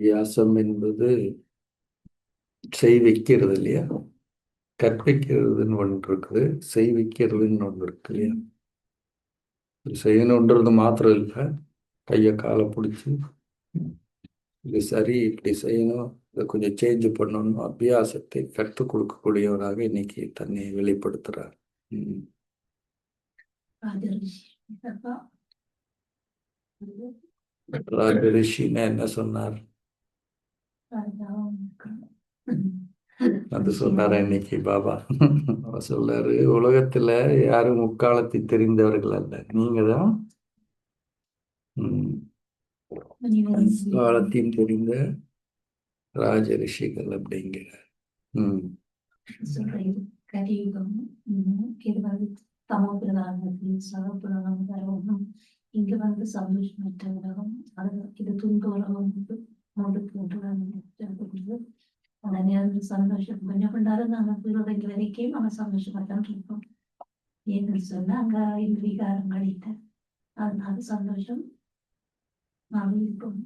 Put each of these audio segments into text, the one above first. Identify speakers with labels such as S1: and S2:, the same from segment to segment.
S1: வியாசம் என்பது செய்விக்கிறது இல்லையா? கற்பிக்கிறதுன்னு ஒன்று இருக்குது செய்விக்கிறதுன்னு ஒன்று இருக்கு இல்லையா? செய்யணுன்றது மாத்திரம் இல்லை. கையை காலை பிடிச்சி இது சரி இப்படி செய்யணும் இதை கொஞ்சம் சேஞ்ச் பண்ணணும் அபியாசத்தை கற்றுக் கொடுக்கக்கூடியவராக இன்னைக்கு தன்னை வெளிப்படுத்துறார். ம். ராஜ ரிஷின்னு என்ன சொன்னார்? அது சொன்னாரா இன்னைக்கு பாபா. அவர் சொல்றாரு உலகத்துல யாரும் முக்காலத்தை தெரிந்தவர்கள் அல்ல. நீங்க தான் காலத்தையும் தெரிந்த ராஜ ரிஷிகள் அப்படிங்கிற ம்.
S2: கலியுகம் தமோ பிரதானத்தில் சகப்பிரதானம் தரவும் இங்க வந்து சந்தோஷமற்ற உலகம் அது இது துன்ப உலகம். வந்து மூடு போட்டு உடனே சந்தோஷம் கொஞ்சம் கொண்டாலும் நாங்க இருபத்தஞ்சு வரைக்கும் நம்ம சந்தோஷமாத்தான் இருப்போம் ஏன்னு சொன்னா அங்க இந்த விகாரம் கழித்த அதனால சந்தோஷம் நாங்க இருப்போம்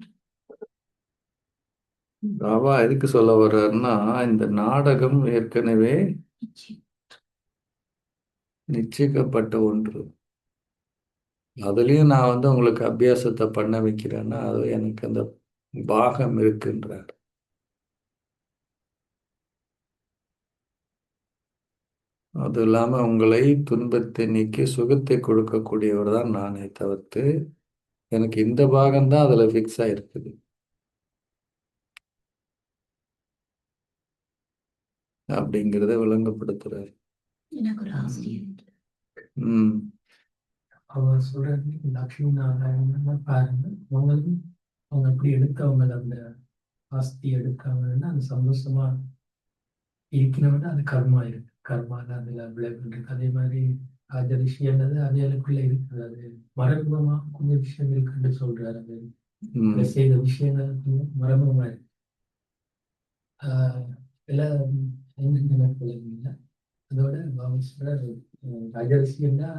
S1: பாபா எதுக்கு சொல்ல வர்றாருன்னா இந்த நாடகம் ஏற்கனவே நிச்சயிக்கப்பட்ட ஒன்று அதுலயும் நான் வந்து உங்களுக்கு அபியாசத்தை பண்ண வைக்கிறேன்னா அது எனக்கு அந்த பாகம் இருக்குன்றார். அது இல்லாம உங்களை துன்பத்தை நீக்கி சுகத்தை கொடுக்கக்கூடியவர் தான் நானே தவிர்த்து எனக்கு இந்த பாகம்தான் அதுல ஃபிக்ஸ் ஆயிருக்குது. அப்படிங்கிறத விளங்கப்படுத்துறாரு.
S2: எனக்கு ஒரு ஆசிரியர்
S1: உம்
S3: அவர் சொல்றது லக்ஷ்மி நாராயணன் பாருங்க அவங்களுக்கு அவங்க அப்படி எடுத்தவங்க அந்த ஆஸ்தி எடுக்காமன்னா அது சந்தோஷமா இருக்கிறவங்க அது கர்மா இருக்கு. கர்மால அதுல விளைவு இருக்கு. அதே மாதிரி ராஜ ரிஷின்றது அது எனக்குள்ள இருக்குது. அது மறைமுகமா கொஞ்சம் விஷயம் இருக்குன்னு சொல்றாரு அது. செய்த விஷயங்கள் மறைமுகமா இருக்கு. ஆஹ் எல்லாம் நினைப்புல இல்லை அதோட பாபா ராஜரிஷின்னா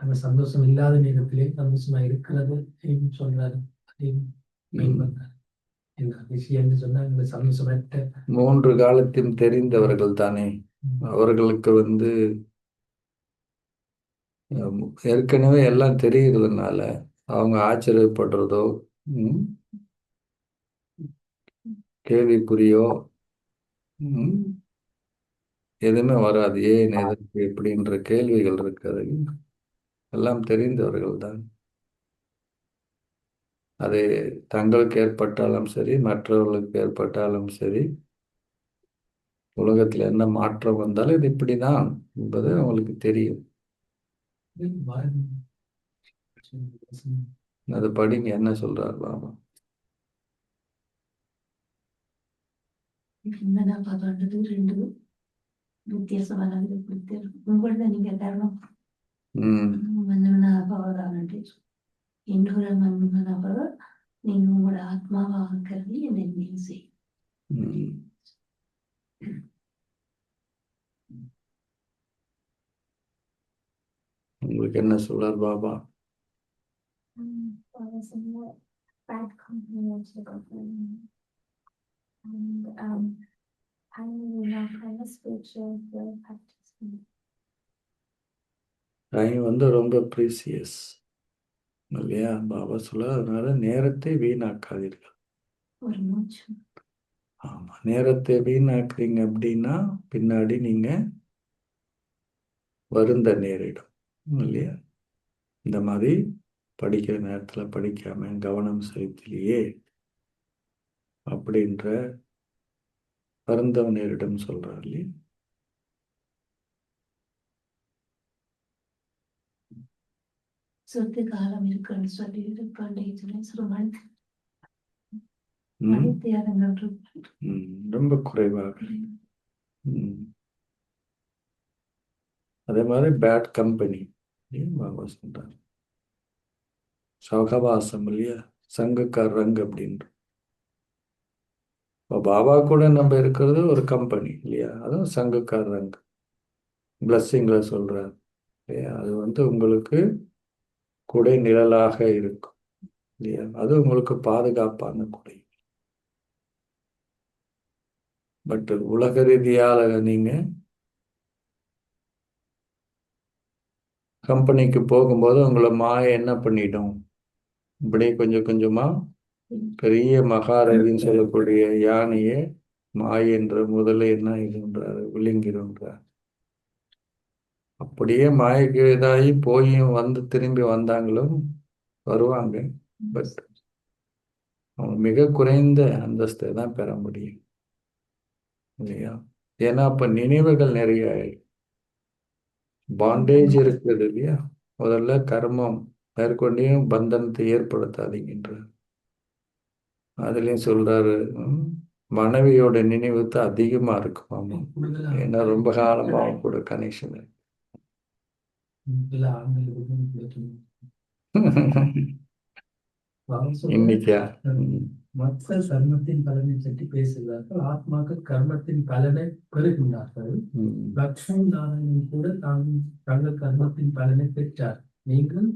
S3: அந்த சந்தோஷம் இல்லாத நேரத்திலே சந்தோஷமா இருக்கிறது சொல்றாரு. அதையும்
S1: மூன்று காலத்தையும் தெரிந்தவர்கள் தானே. அவர்களுக்கு வந்து ஏற்கனவே எல்லாம் தெரிகிறதுனால அவங்க ஆச்சரியப்படுறதோ ம், எதுவுமே வராது. ஏன் எதற்கு? எப்படின்ற கேள்விகள் இருக்குது எல்லாம் தெரிந்தவர்கள் தான். அது தங்களுக்கு ஏற்பட்டாலும் சரி மற்றவர்களுக்கு ஏற்பட்டாலும் சரி உலகத்துல என்ன மாற்றம் வந்தாலும் இது இப்படிதான் என்பது அவங்களுக்கு தெரியும். அது படிங்க என்ன சொல்றார் பாபா.
S2: என்னடா பார்க்கறது ரெண்டு வித்தியாசமான உங்களோட நீங்க தரணும் இன்னொரு மன்மன அபவ நீங்க உங்களோட ஆத்மாவாக கருதி என்னை செய்யும்
S1: ம். உங்களுக்கு என்ன சொல்றார் Baba?
S4: Bad company actually got and um I will practice
S1: வந்து ரொம்ப ப்ரீசியஸ் இல்லையா? பாபா சொல்ல அதனால நேரத்தை வீணாக்காதீர்கள். ஆமா நேரத்தை வீணாக்குறீங்க அப்படின்னா பின்னாடி நீங்க வருந்த நேரிடும் இல்லையா? இந்த மாதிரி படிக்கிற நேரத்துல படிக்காம கவனம் செலுத்தலையே அப்படின்ற வருந்தவ நேரிடும் சொல்றார் இல்லையா?
S2: சொத்து காலம் இருக்குன்னு சொல்லி இருக்கு
S1: ம், ரொம்ப குறைவாக. அதே மாதிரி பேட் கம்பெனி சொல்றார்? சகவாசம் இல்லையா? சங்கக்கார் ரங் அப்படின்ற. இப்போ பாபா கூட நம்ம இருக்கிறது ஒரு கம்பெனி இல்லையா? அதுவும் சங்கக்கார் ரங் பிளஸ்ஸிங்ல சொல்றார். இல்லையா? அது வந்து உங்களுக்கு குடை நிழலாக இருக்கும். இல்லையா? அது உங்களுக்கு பாதுகாப்பான குடை. பட் உலக ரீதியால நீங்க கம்பெனிக்கு போகும்போது உங்களை மாய என்ன பண்ணிடும்? இப்படியே கொஞ்சம் கொஞ்சமா பெரிய மகாரதின்னு சொல்லக்கூடிய யானையே மாய என்ற முதல்ல என்ன இதுன்றாரு விழுங்கிடுன்றார் அப்படியே மாயக்கு இதாகி போயும் வந்து திரும்பி வந்தாங்களும் வருவாங்க. பட் அவங்க மிக குறைந்த அந்தஸ்தை தான் பெற முடியும். இல்லையா? ஏன்னா அப்ப நினைவுகள் நிறைய பாண்டேஜ் இருக்குது இல்லையா? முதல்ல கர்மம் மேற்கொண்டையும் பந்தனத்தை ஏற்படுத்தாதீங்கன்றார் அதுலயும் சொல்றாரு மனைவியோட நினைவு தான் அதிகமா இருக்கும்
S3: ஆமா
S1: ஏன்னா ரொம்ப காலமா அவங்க கூட கனெக்ஷன்
S3: இல்ல ஆண்களுக்கு கிடைக்கும் அவர் சொல்றார்,
S1: இன்னைக்கா ம்.
S3: மற்ற கர்மத்தின் பலனை பற்றி பேசுகிறார்கள். ஆத்மாக்கள் கர்மத்தின் பலனை பெறுகின்றார்கள். லக்ஷ்மி நாராயணன் கூட தாம் தங்கள் கர்மத்தின் பலனை பெற்றார். நீங்கள்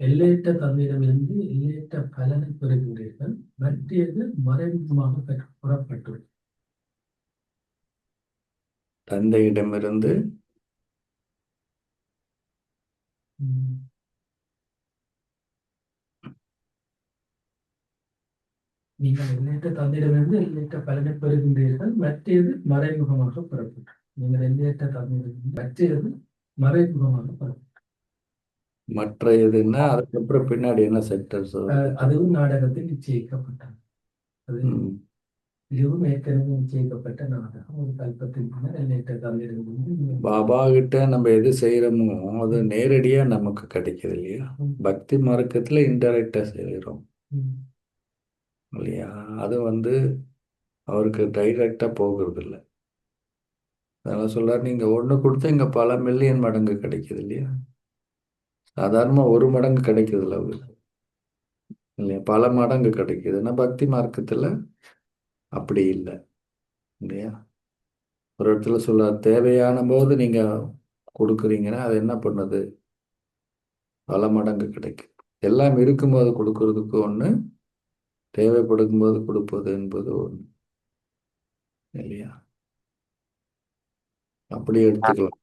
S3: எல்லையற்ற தந்தையிடமிருந்து எல்லையற்ற பலனை பெறுகின்றீர்கள். மற்றது மறைமுகமாக புறப்பட்டுள்ளது.
S1: தந்தையிடமிருந்து
S3: உம். நீங்கள் எல்லையற்ற தந்தையிடமிருந்து எல்லையற்ற பலனை பெறுகின்றீர்கள். மற்றது மறைமுகமாக புறப்பட்டு நீங்கள் எல்லையற்ற தந்தையிடமிருந்து மற்றது மறைமுகமாக புறப்பட்டு
S1: மற்ற எதுன்னா அதுக்கப்புறம் பின்னாடி என்ன செக்டர்ஸ்
S3: அதுவும் நாடகத்தில் நிச்சயிக்கப்பட்டது. அது இதுவும் ஏற்கனவே நிச்சயிக்கப்பட்ட நாடகம். ஒரு கல்பத்தின் பின்னர் எல்லையற்ற தந்தையிடமிருந்து
S1: பாபா கிட்ட நம்ம எது செய்யறோமோ அது நேரடியா நமக்கு கிடைக்குது இல்லையா? பக்தி மார்க்கத்துல இன்டைரக்டா செய்கிறோம்
S3: உம்.
S1: இல்லையா? அது வந்து அவருக்கு டைரக்டாக போகிறது இல்லை அதனால் சொல்கிறார் நீங்கள் ஒன்று கொடுத்தா இங்கே பல மில்லியன் மடங்கு கிடைக்குது இல்லையா? சாதாரணமாக ஒரு மடங்கு கிடைக்கிது இல்லை அவருக்கு. இல்லையா? பல மடங்கு கிடைக்குதுன்னா பக்தி மார்க்கத்தில் அப்படி இல்லை இல்லையா? ஒரு இடத்துல சொல்ல தேவையான போது நீங்கள் கொடுக்குறீங்கன்னா அது என்ன பண்ணுது? பல மடங்கு கிடைக்கும் எல்லாம் இருக்கும்போது கொடுக்கறதுக்கு ஒன்று தேவைப்படும் போது கொடுப்பது என்பது ஒண்ணு. இல்லையா? அப்படி எடுத்துக்கலாம்.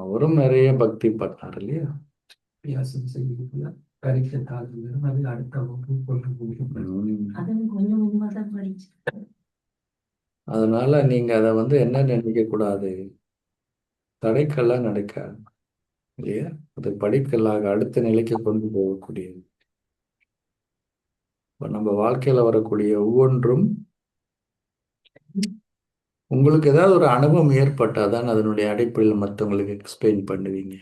S1: அவரும் நிறைய பக்தி பண்ணார் இல்லையா?
S3: பரீட்சை தாழ்வு அது அடுத்த வகுப்பு கொண்டு
S1: அதனால நீங்க அதை வந்து என்ன நினைக்க கூடாது? தடைக்கெல்லாம் நடக்காது இல்லையா? அது படிக்கல்லாக அடுத்த நிலைக்கு கொண்டு போகக்கூடியது. இப்போ நம்ம வாழ்க்கையில வரக்கூடிய ஒவ்வொன்றும் உங்களுக்கு ஏதாவது ஒரு அனுபவம் ஏற்பட்டாதான் அதனுடைய அடிப்படையில் மற்றவங்களுக்கு எக்ஸ்பிளைன் பண்ணுவீங்க.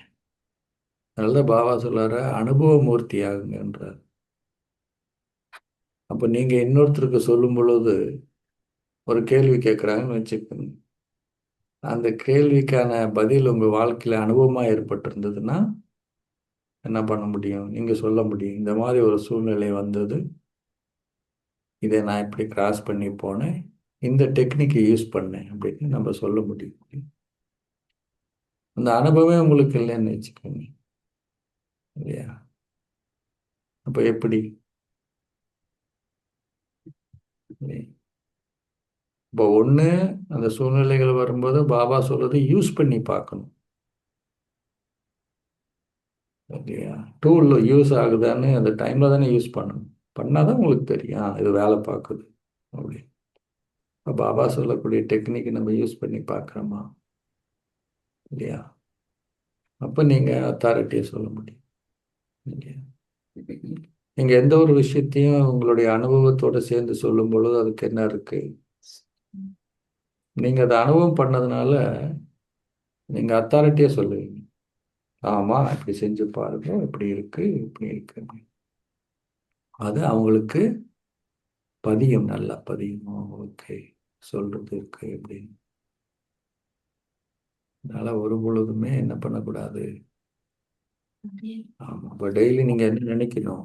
S1: அதனால பாபா சொல்றாரு அனுபவ மூர்த்தி ஆகுங்கன்றார் அப்போ நீங்கள் இன்னொருத்தருக்கு சொல்லும் பொழுது ஒரு கேள்வி கேட்குறாங்கன்னு வச்சுக்கோங்க. அந்த கேள்விக்கான பதில் உங்கள் வாழ்க்கையில் அனுபவமாக ஏற்பட்டிருந்ததுன்னா என்ன பண்ண முடியும்? நீங்கள் சொல்ல முடியும். இந்த மாதிரி ஒரு சூழ்நிலை வந்தது. இதை நான் இப்படி கிராஸ் பண்ணி போனேன். இந்த டெக்னிக்கை யூஸ் பண்ணேன் அப்படின்னு நம்ம சொல்ல முடியும். அந்த அனுபவமே உங்களுக்கு இல்லைன்னு வச்சுக்கோங்க இல்லையா? அப்போ எப்படி? இல்லையா? இப்போ ஒன்று அந்த சூழ்நிலைகள் வரும்போது பாபா சொல்றது யூஸ் பண்ணி பார்க்கணும். இல்லையா டூல் யூஸ் ஆகுதான்னு அந்த டைமில் தானே யூஸ் பண்ணணும். பண்ணாதான் உங்களுக்கு தெரியும். இது வேலை பார்க்குது அப்படி இப்போ பாபா சொல்லக்கூடிய டெக்னிக் நம்ம யூஸ் பண்ணி பார்க்குறோமா? இல்லையா? அப்போ நீங்கள் அத்தாரிட்டியை சொல்ல முடியும். இல்லையா நீங்கள் எந்த ஒரு விஷயத்தையும் உங்களுடைய அனுபவத்தோட சேர்ந்து சொல்லும் பொழுது அதுக்கு என்ன இருக்குது நீங்க அதை அனுபவம் பண்ணதுனால நீங்க அத்தாரிட்டியா சொல்லுவீங்க. ஆமா இப்படி செஞ்சு பாருங்க இப்படி இருக்கு இப்படி இருக்கு அப்படின்னு. அது அவங்களுக்கு பதியும் நல்லா பதியும். ஓகே சொல்றது இருக்கு அப்படின்னு. அதனால ஒரு பொழுதுமே என்ன பண்ணக்கூடாது? ஆமா அப்ப டெய்லி நீங்க என்ன நினைக்கணும்.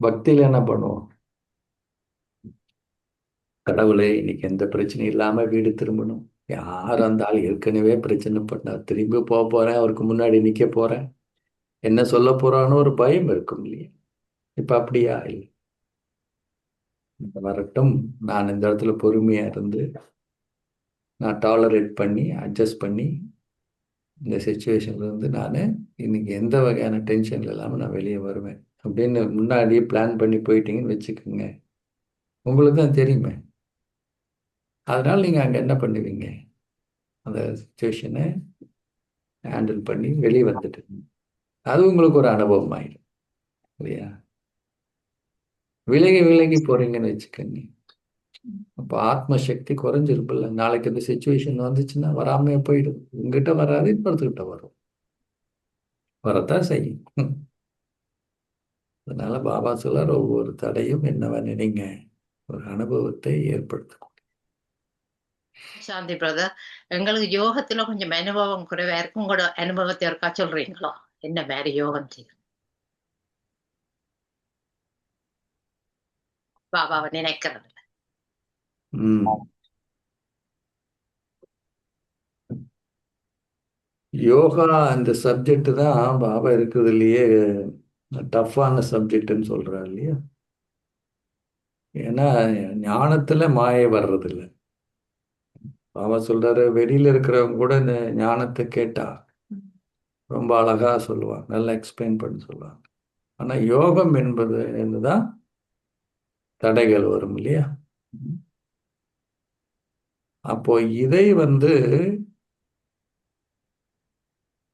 S1: பக்தியில என்ன பண்ணுவோம்? கடவுளே இன்னைக்கு எந்த பிரச்சனையும் இல்லாம வீடு திரும்பணும். யார் அந்த ஆள்? ஏற்கனவே பிரச்சனை பண்ணா திரும்பி போக போறேன் அவருக்கு முன்னாடி நிக்க போறேன். என்ன சொல்ல போறான்னு ஒரு பயம் இருக்கும் இல்லையா? இப்ப அப்படியா இல்லை? வரட்டும். நான் இந்த இடத்துல பொறுமையா இருந்து நான் டாலரேட் பண்ணி அட்ஜஸ்ட் பண்ணி இந்த சுச்சுவேஷன்ல இருந்து நான் இன்னைக்கு எந்த வகையான டென்ஷன்ல இல்லாமல் நான் வெளியே வருவேன். அப்படின்னு முன்னாடியே பிளான் பண்ணி போயிட்டீங்கன்னு வச்சுக்கோங்க. உங்களுக்கு தான் தெரியுமே. அதனால நீங்கள் அங்கே என்ன பண்ணுவீங்க? அந்த சுச்சுவேஷனை ஹேண்டில் பண்ணி வெளியே வந்துட்டு. அது உங்களுக்கு ஒரு அனுபவம் ஆயிடும். இல்லையா? விலகி விலகி போறீங்கன்னு வச்சுக்கோங்க. அப்போ ஆத்ம சக்தி குறைஞ்சிருப்பில்ல நாளைக்கு இந்த சுச்சுவேஷன் வந்துச்சுன்னா வராமையே போயிடும். உங்ககிட்ட வராது இன்னொருத்துக்கிட்ட வரும். வரத்தான் செய்யும். அதனால பாபா சொல்லார் ஒவ்வொரு தடையும் என்னவா நினைங்க. ஒரு அனுபவத்தை ஏற்படுத்தும்
S5: சாந்தி பிரதர் எங்களுக்கு யோகத்துல கொஞ்சம் அனுபவம் குறைவா இருக்கும் கூட அனுபவத்தை இருக்கா சொல்றீங்களோ என்ன மாதிரி யோகம் செய்யும் பாபாவை நினைக்கிறது
S1: யோகா அந்த சப்ஜெக்ட் தான் பாபா இருக்கிறதுலயே டஃப்பான சப்ஜெக்ட்னு சொல்றாரு இல்லையா ஏன்னா ஞானத்துல மாய வர்றதில்லை அவர் சொல்றாரு வெளியில இருக்கிறவங்க கூட இந்த ஞானத்தை கேட்டா ரொம்ப அழகா சொல்லுவாங்க நல்லா எக்ஸ்பிளைன் பண்ணி சொல்லுவாங்க. ஆனா யோகம் என்பது என்னதான்? தடைகள் வரும் இல்லையா? அப்போ இதை வந்து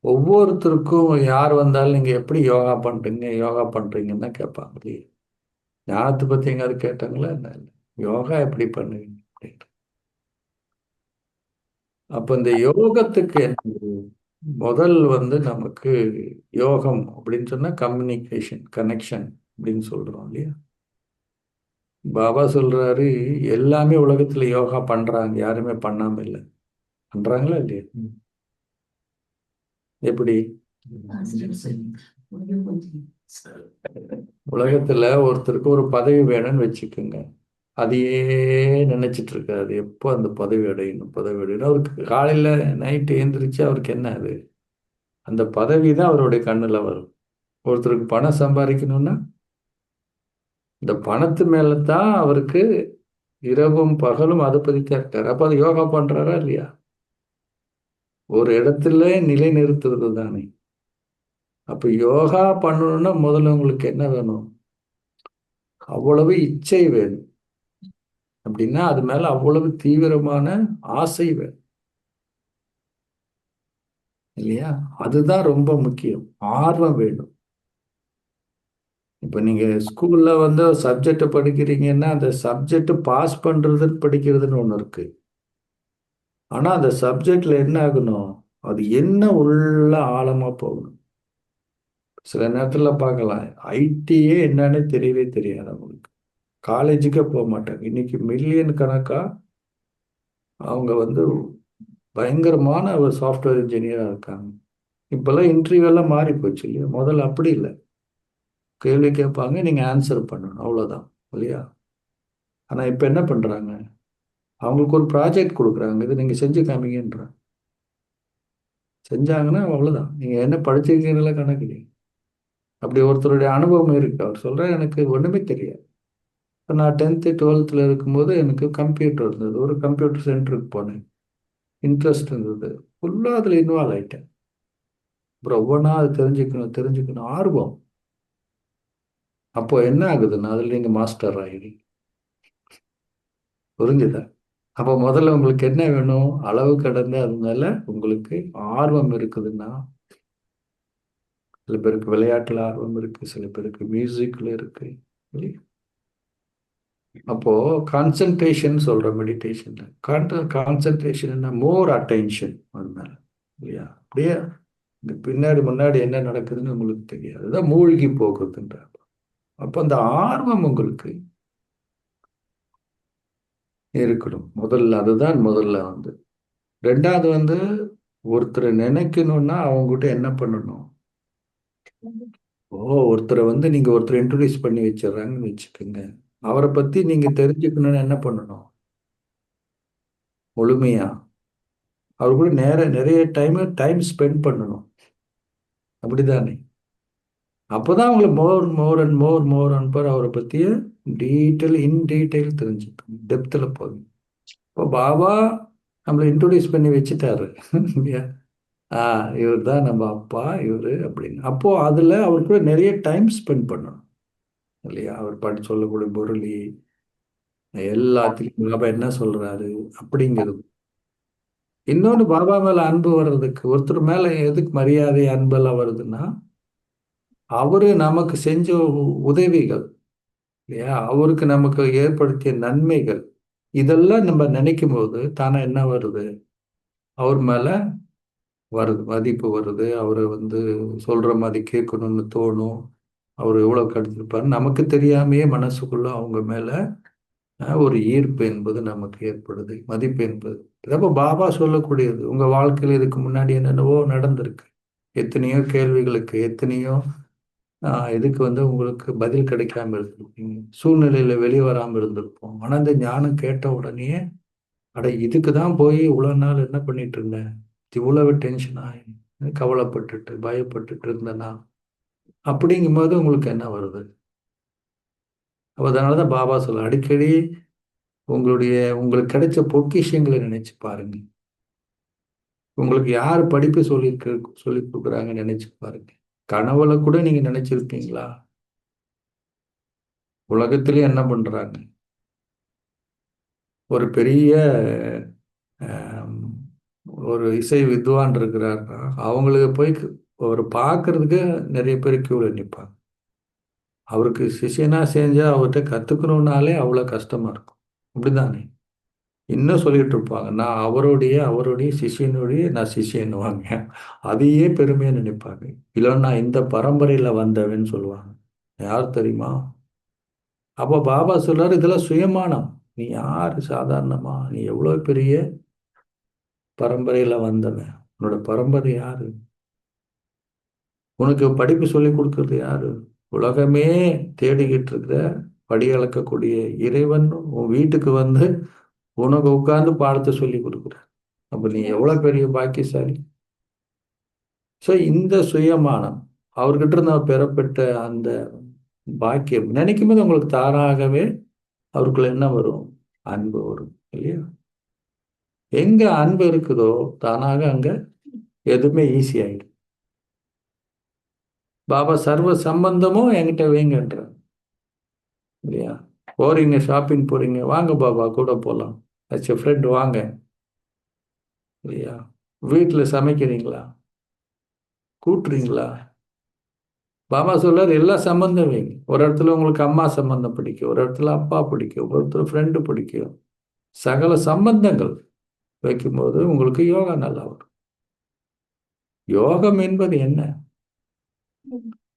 S1: ஒவ்வொருத்தருக்கும் யார் வந்தாலும் நீங்க எப்படி யோகா பண்றீங்க யோகா பண்றீங்கன்னு தான் கேட்பாங்க இல்லையா? ஞானத்தை பத்தி எங்காவது கேட்டாங்களா? என்ன இல்லை. யோகா எப்படி பண்ணுவீங்க? அப்படின்ட்டு. அப்ப இந்த யோகத்துக்கு முதல் வந்து நமக்கு யோகம் அப்படின்னு சொன்னா கம்யூனிகேஷன் கனெக்ஷன் அப்படின்னு சொல்றோம் இல்லையா? பாபா சொல்றாரு எல்லாமே உலகத்துல யோகா பண்றாங்க யாருமே பண்ணாம இல்லை. பண்றாங்களா இல்லையா? எப்படி? உலகத்துல ஒருத்தருக்கு ஒரு பதவி வேணும்னு வச்சுக்கோங்க. அதையே நினைச்சிட்டு இருக்காரு எப்போ அந்த பதவி அடையணும்? பதவி அடையணும். அவருக்கு காலையில் நைட்டு எழுந்திரிச்சு அவருக்கு என்ன அது? அந்த பதவி தான் அவருடைய கண்ணுல வரும். ஒருத்தருக்கு பணம் சம்பாதிக்கணும்னா? இந்த பணத்து மேல தான் அவருக்கு இரவும் பகலும் அதை பத்தித்தான் இருக்காரு அப்போ அது யோகா பண்றாரா இல்லையா? ஒரு இடத்துல நிலை நிறுத்துறது தானே. அப்போ யோகா பண்ணணும்னா முதல்ல உங்களுக்கு என்ன வேணும்? அவ்வளவு இச்சை வேணும். அப்படின்னா அது மேல அவ்வளவு தீவிரமான ஆசை வேணும். இல்லையா? அதுதான் ரொம்ப முக்கியம். ஆர்வம் வேணும். இப்ப நீங்க ஸ்கூல்ல வந்து சப்ஜெக்ட் படிக்கிறீங்கன்னா அந்த சப்ஜெக்ட் பாஸ் பண்றதுன்னு படிக்கிறதுன்னு ஒண்ணு இருக்கு. ஆனா அந்த சப்ஜெக்ட்ல என்ன ஆகணும்? அது என்ன உள்ள ஆழமா போகணும்? சில நேரத்துல பார்க்கலாம். ஐடியே என்னன்னு தெரியவே தெரியாது அவங்களுக்கு. காலேஜுக்கே போக மாட்டாங்க. இன்னைக்கு மில்லியன் கணக்காக அவங்க வந்து பயங்கரமான ஒரு சாஃப்ட்வேர் இன்ஜினியராக இருக்காங்க. இப்போல்லாம் இன்டர்வியூலாம் மாறி போச்சு இல்லையா? முதல்ல அப்படி இல்லை. கேள்வி கேட்பாங்க நீங்கள் ஆன்சர் பண்ணணும். அவ்வளோதான் இல்லையா? ஆனால் இப்போ என்ன பண்ணுறாங்க அவங்களுக்கு ஒரு ப்ராஜெக்ட் கொடுக்குறாங்க. இது நீங்கள் செஞ்சு காமிங்கன்றாங்க செஞ்சாங்கன்னா அவ்வளோதான் நீங்கள் என்ன படிச்சிருக்கீங்களா கணக்கு இல்லை அப்படி ஒருத்தருடைய அனுபவம் இருக்கு. அவர் சொல்ற எனக்கு ஒன்றுமே தெரியாது. இப்போ நான் டென்த்து டுவெல்த்தில் இருக்கும்போது எனக்கு கம்ப்யூட்டர் இருந்தது. ஒரு கம்ப்யூட்டர் சென்டருக்கு போனேன். இன்ட்ரெஸ்ட் இருந்தது. ஃபுல்லாக அதில் இன்வால்வ் ஆயிட்டேன். அப்புறம் ஒவ்வொன்றா அது தெரிஞ்சுக்கணும் தெரிஞ்சுக்கணும். ஆர்வம். அப்போ என்ன ஆகுதுன்னா அதில் நீங்கள் மாஸ்டர் ஆகிடுங்க புரிஞ்சுதா? அப்போ முதல்ல உங்களுக்கு என்ன வேணும்? அளவு கடந்த அதனால உங்களுக்கு ஆர்வம் இருக்குதுன்னா சில பேருக்கு விளையாட்டில் ஆர்வம் இருக்கு சில பேருக்கு மியூசிக்கில் இருக்கு இல்லையா? அப்போ கான்சன்ட்ரேஷன் சொல்ற மெடிடேஷன்ல கான்சன்ட்ரேஷன் மோர் அட்டென்ஷன் அது மேல இல்லையா? அப்படியே இந்த பின்னாடி முன்னாடி என்ன நடக்குதுன்னு உங்களுக்கு தெரியாது. அதுதான் மூழ்கி போகுதுன்ற அப்போ அந்த ஆர்வம் உங்களுக்கு இருக்கணும். முதல்ல அதுதான் முதல்ல வந்து. ரெண்டாவது வந்து ஒருத்தரை நினைக்கணும்னா அவங்ககிட்ட என்ன பண்ணணும்? ஓ ஒருத்தரை வந்து நீங்க ஒருத்தர் இன்ட்ரடியூஸ் பண்ணி வச்சிடறாங்கன்னு வச்சுக்கோங்க. அவரை பத்தி நீங்க தெரிஞ்சுக்கணும்னு என்ன பண்ணணும்? முழுமையா. அவர் கூட நேர நிறைய டைம் டைம் ஸ்பெண்ட் பண்ணணும். அப்படிதானே? அப்போதான் அவங்களை மோர் மோர் அண்ட் மோர் மோர் அன்பர் அவரை பற்றிய டீட்டெயில் இன் டீட்டெயில் தெரிஞ்சுக்கணும் டெப்த்தில் போகும் இப்போ பாபா நம்மளை இன்ட்ரொடியூஸ் பண்ணி வச்சுட்டாரு. இல்லையா? ஆ இவர் தான் நம்ம அப்பா இவர் அப்படின்னு. அப்போ அதில் அவர் கூட நிறைய டைம் ஸ்பெண்ட் பண்ணணும். இல்லையா? அவர் பாட்டு சொல்லக்கூடிய பொருளி. எல்லாத்திலையும் பாபா என்ன சொல்றாரு? அப்படிங்கிறது. இன்னொன்று பாபா மேல அன்பு வர்றதுக்கு ஒருத்தர் மேல எதுக்கு மரியாதை அன்பெல்லாம் வருதுன்னா அவரு நமக்கு செஞ்ச உ- உதவிகள் இல்லையா? அவருக்கு நமக்கு ஏற்படுத்திய நன்மைகள் இதெல்லாம் நம்ம நினைக்கும் போது தானே என்ன வருது? அவர் மேல வருது மதிப்பு வருது. அவரை வந்து சொல்ற மாதிரி கேட்கணும்னு தோணும். அவர் எவ்வளவு கடுத்திருப்பாரு? நமக்கு தெரியாமையே மனசுக்குள்ள அவங்க மேல ஒரு ஈர்ப்பு என்பது நமக்கு ஏற்படுது மதிப்பு என்பது. அப்போ பாபா சொல்லக்கூடியது உங்க வாழ்க்கையில இதுக்கு முன்னாடி என்னென்னவோ நடந்திருக்கு. எத்தனையோ கேள்விகளுக்கு எத்தனையோ இதுக்கு வந்து உங்களுக்கு பதில் கிடைக்காம இருந்திருப்பீங்க. சூழ்நிலையில வெளியே வராமல் இருந்திருப்போம். ஆனால் இந்த ஞானம் கேட்ட உடனே அட இதுக்கு தான் போய் இவ்வளோ நாள் என்ன பண்ணிட்டு இருந்தேன்? இவ்வளவு டென்ஷன் ஆகி கவலைப்பட்டுட்டு பயப்பட்டுட்டு இருந்தேன்னா அப்படிங்கும்போது உங்களுக்கு என்ன வருது? அப்ப அதனாலதான் பாபா சொல்ல அடிக்கடி உங்களுடைய உங்களுக்கு கிடைச்ச பொக்கிஷங்களை நினைச்சு பாருங்க. உங்களுக்கு யார் படிப்பு சொல்லியிருக்க சொல்லி கொடுக்குறாங்க நினைச்சு பாருங்க. கனவுல கூட நீங்க நினைச்சிருப்பீங்களா? உலகத்திலே என்ன பண்றாங்க? ஒரு பெரிய ஒரு இசை வித்வான் இருக்கிறாருன்னா அவங்களுக்கு போய் அவர் பார்க்கறதுக்கு நிறைய பேர் கியூவில் நிற்பாங்க அவருக்கு சிஷியனா செஞ்சால் அவர்கிட்ட கற்றுக்கணுன்னாலே அவ்வளோ கஷ்டமாக இருக்கும். அப்படிதானே இன்னும் சொல்லிட்டு இருப்பாங்க நான் அவருடைய அவருடைய சிஷியனுடைய நான் சிஷியனுவாங்க அதையே பெருமையாக நினைப்பாங்க. இல்லை நான் இந்த பரம்பரையில் வந்தவன்னு சொல்லுவாங்க. யார் தெரியுமா? அப்போ பாபா சொல்றாரு இதெல்லாம் சுயமானம். நீ யார்? சாதாரணமா? நீ எவ்வளோ பெரிய பரம்பரையில் வந்தவன். உன்னோட பரம்பரை யாரு? உனக்கு படிப்பு சொல்லி கொடுக்கறது யாரு? உலகமே தேடிக்கிட்டு இருக்கிற படி அளக்கக்கூடிய இறைவன் உன் வீட்டுக்கு வந்து உனக்கு உட்கார்ந்து பாடத்தை சொல்லி கொடுக்குறார். அப்ப நீ எவ்வளவு பெரிய பாக்கியசாலி? சோ இந்த சுயமானம் அவர்கிட்ட இருந்து பெறப்பட்ட அந்த பாக்கியம் நினைக்கும் போது உங்களுக்கு தானாகவே அவருக்குள்ள என்ன வரும்? அன்பு வரும் இல்லையா? எங்க அன்பு இருக்குதோ தானாக அங்க எதுவுமே ஈஸி ஆயிடும். பாபா சர்வ சம்பந்தமும் என்கிட்ட வைங்கன்ற. இல்லையா? போறீங்க ஷாப்பிங் போறீங்க வாங்க பாபா கூட போகலாம் ஆச்சு ஃப்ரெண்ட் வாங்க. இல்லையா? வீட்டில் சமைக்கிறீங்களா? கூட்டுறீங்களா? பாபா சொல்றாரு எல்லா சம்பந்தம் வைங்க. ஒரு இடத்துல உங்களுக்கு அம்மா சம்பந்தம் பிடிக்கும் ஒரு இடத்துல அப்பா பிடிக்கும் ஒரு இடத்துல ஃப்ரெண்டு பிடிக்கும். சகல சம்பந்தங்கள் வைக்கும்போது உங்களுக்கு யோகா நல்லா வரும். யோகம் என்பது என்ன?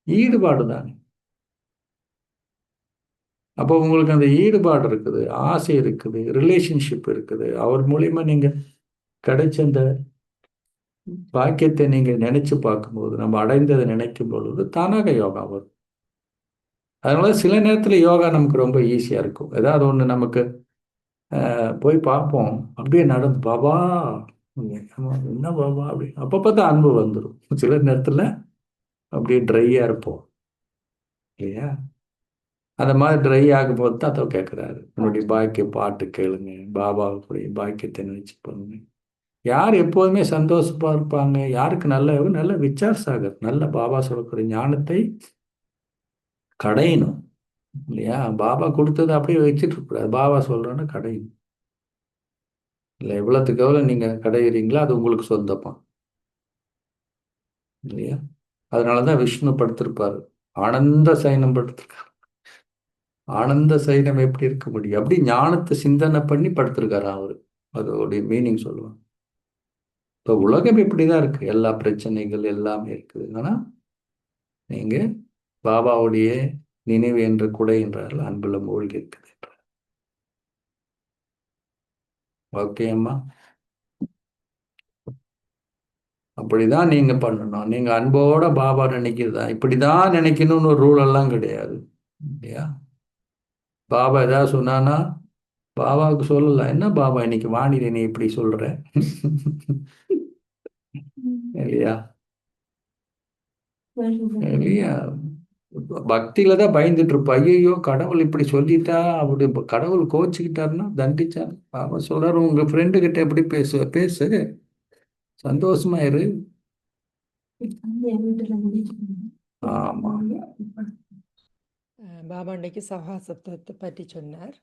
S1: ஈடுபாடு தானே அப்போ உங்களுக்கு அந்த ஈடுபாடு இருக்குது ஆசை இருக்குது ரிலேஷன்ஷிப் இருக்குது. அவர் மூலியமா நீங்க கிடைச்ச அந்த பாக்கியத்தை நீங்க நினைச்சு பார்க்கும்போது நம்ம அடைந்ததை நினைக்கும் பொழுது தானாக யோகா வரும். அதனால சில நேரத்துல யோகா நமக்கு ரொம்ப ஈஸியா இருக்கும். ஏதாவது ஒண்ணு நமக்கு ஆஹ், போய் பார்ப்போம். அப்படியே நடந்து பாபா ஆமா, என்ன பாபா? அப்படி அப்ப பார்த்தா அன்பு வந்துடும் சில நேரத்துல அப்படியே ட்ரையாக இருப்போம். இல்லையா? அந்த மாதிரி ட்ரை ஆகும்போது தான் அதை கேட்குறாரு உன்னுடைய பாக்கிய பாட்டு கேளுங்க பாபாவுக்குரிய பாக்கியத்தை நினைச்சு பண்ணுங்க யார் எப்போதுமே சந்தோஷமாக இருப்பாங்க யாருக்கு நல்ல நல்ல விச்சார் சாகர் நல்ல பாபா சொல்லக்கூடிய ஞானத்தை கடையணும். இல்லையா? பாபா கொடுத்தது அப்படியே வச்சுட்டு இருக்கக்கூடாது பாபா சொல்கிறோன்னா கடையணும். இல்லை எவ்வளோத்துக்கு எவ்வளோ நீங்கள் கடையிறீங்களோ அது உங்களுக்கு சொந்தமா? இல்லையா? அதனாலதான் விஷ்ணு படுத்திருப்பாரு. ஆனந்த சயனம் படுத்திருக்காரு. ஆனந்த சைனம் எப்படி இருக்க முடியும்? அப்படி ஞானத்தை சிந்தனை பண்ணி படுத்திருக்காரு அவரு. அதோடைய மீனிங் சொல்லுவாங்க. இப்போ உலகம் இப்படிதான் இருக்கு. எல்லா பிரச்சனைகள் எல்லாமே இருக்குது. ஆனா நீங்க பாபாவுடைய நினைவு என்ற கூட என்றால் அன்புல மூழ்கி இருக்குது ஓகே அம்மா. அப்படிதான் நீங்க பண்ணணும். நீங்க அன்போட பாபா நினைக்கிறதா? இப்படிதான் நினைக்கணும்னு ஒரு ரூல் எல்லாம் கிடையாது. இல்லையா? பாபா ஏதாவது சொன்னானா பாபாவுக்கு சொல்லலாம். என்ன பாபா இன்னைக்கு வானிலை நீ இப்படி சொல்ற? இல்லையா? இல்லையா? பக்தியில தான் பயந்துட்டு இருப்பா. ஐயோ கடவுள் இப்படி சொல்லிட்டா? அப்படி கடவுள் கோச்சுக்கிட்டாருன்னா தண்டிச்சா பாபா சொல்றாரு உங்க ஃப்ரெண்டு கிட்ட எப்படி பேசு பேசு? சந்தோஷமா இரு.
S2: அந்த
S1: ஆமா
S6: பாபா சகவாசத்தை பற்றி சொன்னார்.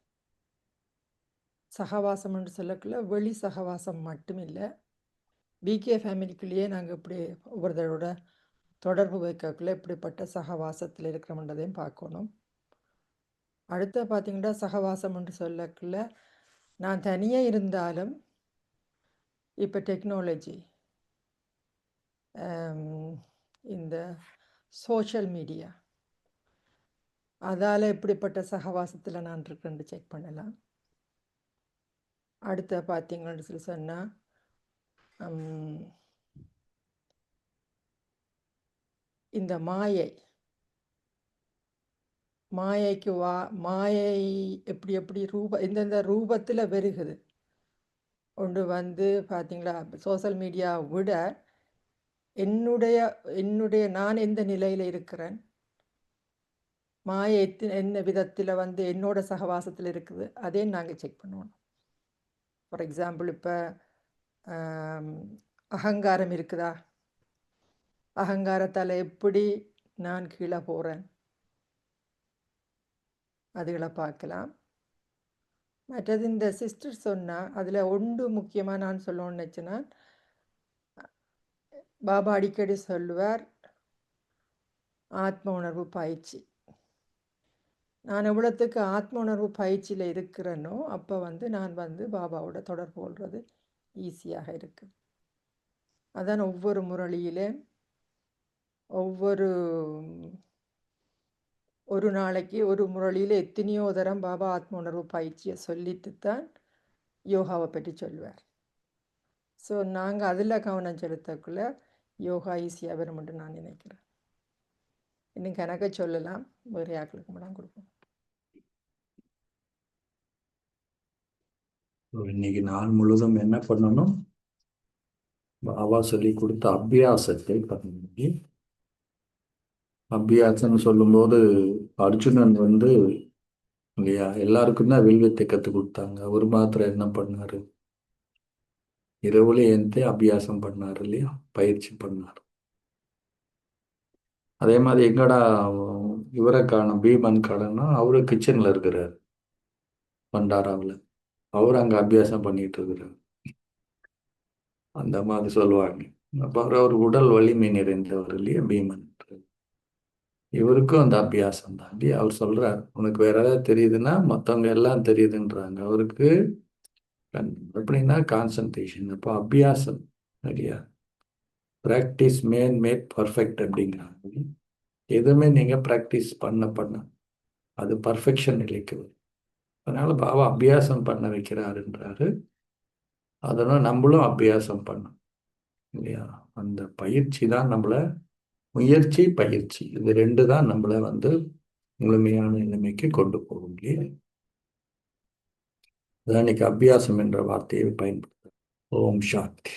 S6: சகவாசம் என்று சொல்லக்குள்ள வெளி சகவாசம் மட்டும் இல்லை பிகே ஃபேமிலிக்குள்ளேயே நாங்கள் இப்படி ஒவ்வொருத்தரோட தொடர்பு வைக்கக்குள்ள இப்படிப்பட்ட சகவாசத்தில் இருக்கிறோம்ன்றதையும் பார்க்கணும். அடுத்த பார்த்தீங்கன்னா சகவாசம் என்று சொல்லக்குள்ள நான் தனியாக இருந்தாலும் இப்போ டெக்னாலஜி Um, இந்த சோஷியல் மீடியா அதால் எப்படிப்பட்ட சகவாசத்தில் நான் இருக்கேன்னு செக் பண்ணலாம். அடுத்த பார்த்தீங்கன்னு சொல்லி சொன்னால் um, இந்த மாயை. மாயைக்கு வா மாயை எப்படி எப்படி ரூப இந்தந்த ரூபத்தில் பெருகுது. ஒன்று வந்து பார்த்தீங்களா சோஷியல் மீடியா விட என்னுடைய என்னுடைய நான் எந்த நிலையில் இருக்கிறேன்? மாயை எத்தி என்ன விதத்தில் வந்து என்னோட சகவாசத்தில் இருக்குது? அதே நாங்கள் செக் பண்ணுவோம். ஃபார் எக்ஸாம்பிள் இப்போ அகங்காரம் இருக்குதா? அகங்காரத்தால் எப்படி நான் கீழே போகிறேன் அதுகளை பார்க்கலாம். மற்றது இந்த சிஸ்டர் சொன்னால் அதில் ஒன்று முக்கியமாக நான் சொல்லணும்னு நினச்சேன்னா பாபா அடிக்கடி சொல்லுவார் ஆத்ம உணர்வு பயிற்சி. நான் எவ்வளோத்துக்கு ஆத்ம உணர்வு பயிற்சியில் இருக்கிறேனோ அப்போ வந்து நான் வந்து பாபாவோட தொடர்பு கொள்வது ஈஸியாக இருக்கு. அதான் ஒவ்வொரு முரளியிலே ஒவ்வொரு ஒரு நாளைக்கு ஒரு முரளியில் எத்தனையோ தரம் பாபா ஆத்ம உணர்வு பயிற்சியை சொல்லிட்டு தான் யோகாவை பற்றி சொல்லுவார். ஸோ நாங்கள் அதில் கவனம் செலுத்தக்குள்ள யோகா ஈஸியாக வரும்னு நான் நினைக்கிறேன். இன்னும் கணக்க சொல்லலாம். வேறு யாருக்கும் மட்டும் கொடுப்போம்.
S1: இன்னைக்கு நாள் முழுதும் என்ன பண்ணணும்? பாபா சொல்லி கொடுத்த அபியாசத்தை பண்ணி அபியாசம்னு சொல்லும்போது அர்ஜுனன் வந்து இல்லையா எல்லாருக்கும் தான் வில்வித்தை கற்றுக் கொடுத்தாங்க. அவர் மாத்திரம் என்ன பண்ணாரு? இரவுல ஏந்தே அபியாசம் பண்ணாரு இல்லையா? பயிற்சி பண்ணார். அதே மாதிரி எங்கடா இவரை காணும்? பீமன் காணனா அவரு கிச்சன்ல இருக்கிறார். பண்டாராவில். அவர் அங்க அபியாசம் பண்ணிட்டு இருக்கிறார். அந்த மாதிரி சொல்லுவாங்க. அப்புறம் அவர் உடல் வலிமை நிறைந்தவர் இல்லையா பீமன்? இவருக்கும் அந்த அபியாசம் தான் இல்லையா? அவர் சொல்றார் உனக்கு வேற ஏதாவது தெரியுதுன்னா மற்றவங்க எல்லாம் தெரியுதுன்றாங்க. அவருக்கு எப்படின்னா கான்சன்ட்ரேஷன் அப்போ அபியாசம் இல்லையா ப்ராக்டிஸ் மேன் மேட் பர்ஃபெக்ட் அப்படிங்கிறாங்க எதுவுமே நீங்கள் ப்ராக்டிஸ் பண்ண பண்ண அது பர்ஃபெக்ஷன் நிலைக்கு வரும். அதனால பாபா அபியாசம் பண்ண வைக்கிறாருன்றாரு. அதனால் நம்மளும் அபியாசம் பண்ணும் இல்லையா? அந்த பயிற்சி தான் நம்மளை முயற்சி பயிற்சி. இது ரெண்டு தான் நம்மளை வந்து முழுமையான நிலைமைக்கு கொண்டு போகும் இல்லையா? அதான் இன்னைக்கு அபியாசம் என்ற வார்த்தையை பயன்படுத்த ஓம் சாந்தி